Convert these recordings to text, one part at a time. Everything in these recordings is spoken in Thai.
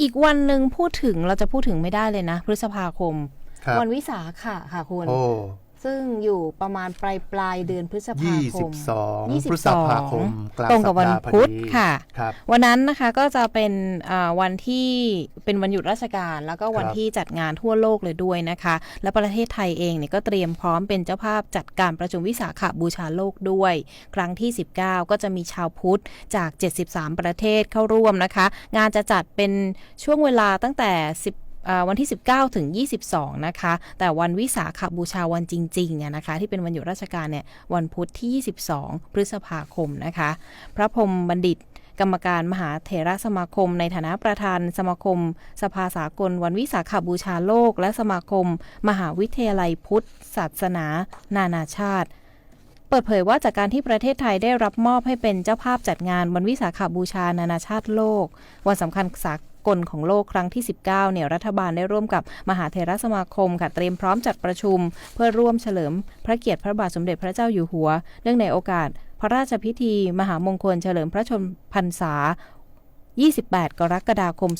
อีกวันหนึ่งพูดถึงเราจะพูดถึงไม่ได้เลยนะ พฤษภาคมครับวันวิสาขะค่ะคุณโอ้ ซึ่งอยู่ประมาณปลายปลายๆเดือนพฤษภายี่คสิมบสอง22 พฤษภาคมกลางตรงกับวันสัปดาห์พอพุธดีค่ะครับวันนั้นนะคะก็จะเป็นอ่าวันที่เป็นวันหยุดราชการ แล้วก็วันครับที่จัดงานทั่วโลกเลยด้วยนะคะ และประเทศไทยเองเนี่ยก็เตรียมพร้อมเป็นเจ้าภาพจัดการประชุมวิสาขบูชาโลกด้วย ครั้งที่ 19 ก็จะมีชาวพุทธจาก 73 ประเทศเข้าร่วมนะคะ งานจะจัดเป็นช่วงเวลาตั้งแต่ 10อ่า วันที่ 19 ถึง 22 นะคะ แต่วันวิสาขบูชาวันจริงๆอะนะคะ ที่เป็นวันหยุดราชการเนี่ยวันพุธที่ 22 พฤษภาคมนะคะ พระพรหมบัณฑิตกรรมการมหาเถระสมาคม ในฐานะประธานสมาคม สภาสากล วันวิสาขบูชาโลก และสมาคม มหาวิทยาลัยพุทธศาสนา นานาชาติ เปิดเผยว่าจากการที่ประเทศไทยได้รับมอบให้เป็นเจ้าภาพจัดงานวันวิสาขบูชานานาชาติโลก วันสำคัญสาก กลของโลกครั้งที่ 19 เนี่ยรัฐบาลได้ร่วมกับมหาเทรสมาคมค่ะเตรียมพร้อมจัดประชุม เพื่อร่วมเฉลิมพระเกียรติพระบาทสมเด็จพระเจ้าอยู่หัว เนื่องในโอกาสพระราชพิธี มหามงคลเฉลิมพระชนพรรษา 28 กรกฎาคม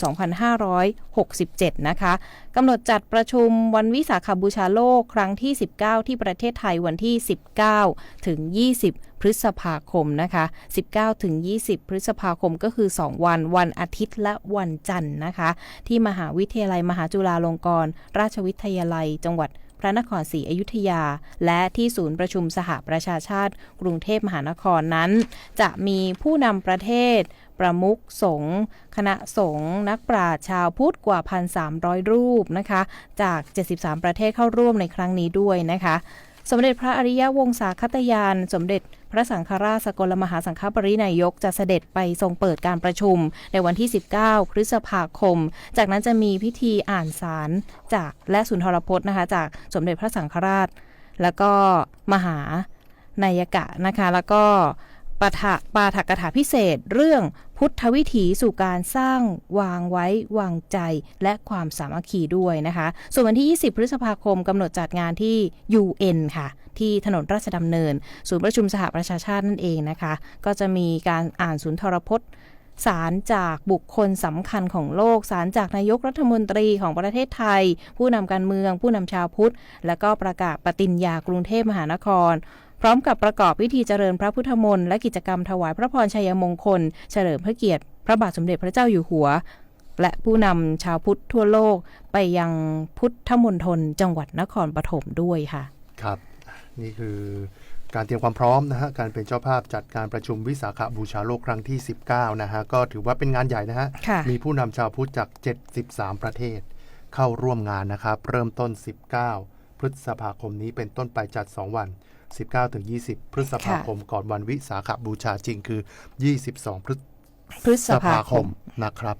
2567 นะคะกำหนดจัดประชุมวันวิสาขบูชาโลกครั้งที่ 19 ที่ประเทศไทยวันที่ 19 ถึง 20 พฤษภาคมนะคะ 19 ถึง 20 พฤษภาคมก็คือ 2 วัน วันอาทิตย์และวันจันทร์นะคะ ที่มหาวิทยาลัยมหาจุฬาลงกรณราชวิทยาลัยจังหวัด พระนครศรีอยุธยา และที่ศูนย์ประชุมสหประชาชาติ กรุงเทพมหานครนั้น จะมีผู้นำประเทศ ประมุขสงฆ์คณะสงฆ์นักปราชญ์ชาวพุทธกว่า 1,300 รูปนะคะ จาก 73 ประเทศเข้าร่วมในครั้งนี้ด้วยนะคะ สมเด็จพระอริยวงศาคตยาน สมเด็จ ระสังฆราชสกลมหาสังฆปรินายกจะเสด็จไปทรงเปิดการประชุม ในวันที่ 19 พฤษภาคม จากนั้นจะมีพิธีอ่านสารจากและสุนทรพจน์นะคะ จากสมเด็จพระสังฆราช แล้วก็มหานายกะนะคะ แล้วก็ ปาฐะปาฐกถาพิเศษ เรื่องพุทธวิถีสู่การสร้างวางไว้วางใจ และความสามัคคีด้วยนะคะ ส่วนวันที่ 20 พฤษภาคมกำหนดจัดงานที่ UN ค่ะ ที่ถนนราชดำเนิน ศูนย์ประชุมสหประชาชาตินั่นเองนะคะ ก็จะมีการอ่านสุนทรพจน์สารจากบุคคลสำคัญของโลก สารจากนายกรัฐมนตรีของประเทศไทย ผู้นำการเมือง ผู้นำชาวพุทธ และก็ประกาศปฏิญญากรุงเทพมหานคร ร้อมกับประกอบพิธีเจริญพระพุทธมนต์และกิจกรรมถวายพระพรชัยมงคล เฉลิมพระเกียรติ พระบาทสมเด็จพระเจ้าอยู่หัว และผู้นำชาวพุทธทั่วโลกไปยังพุทธมณฑลจังหวัดนครปฐมด้วยค่ะ ครับ นี่คือการเตรียมความพร้อมนะฮะ การเป็นเจ้าภาพจัดการประชุมวิสาขบูชาโลกครั้งที่ 19 นะฮะ ก็ถือว่าเป็นงานใหญ่นะฮะะมีผู้นำชาวพุทธจาก 73 ประเทศ เข้าร่วมงานนะครับ เริ่มต้น 19 พฤษภาคมนี้เป็นต้นไปจัด 2 วัน 19ถึง20 พฤษภาคมก่อนวันวิสาขบูชาจริงคือ 22 พฤษพฤษภาคมนะครับ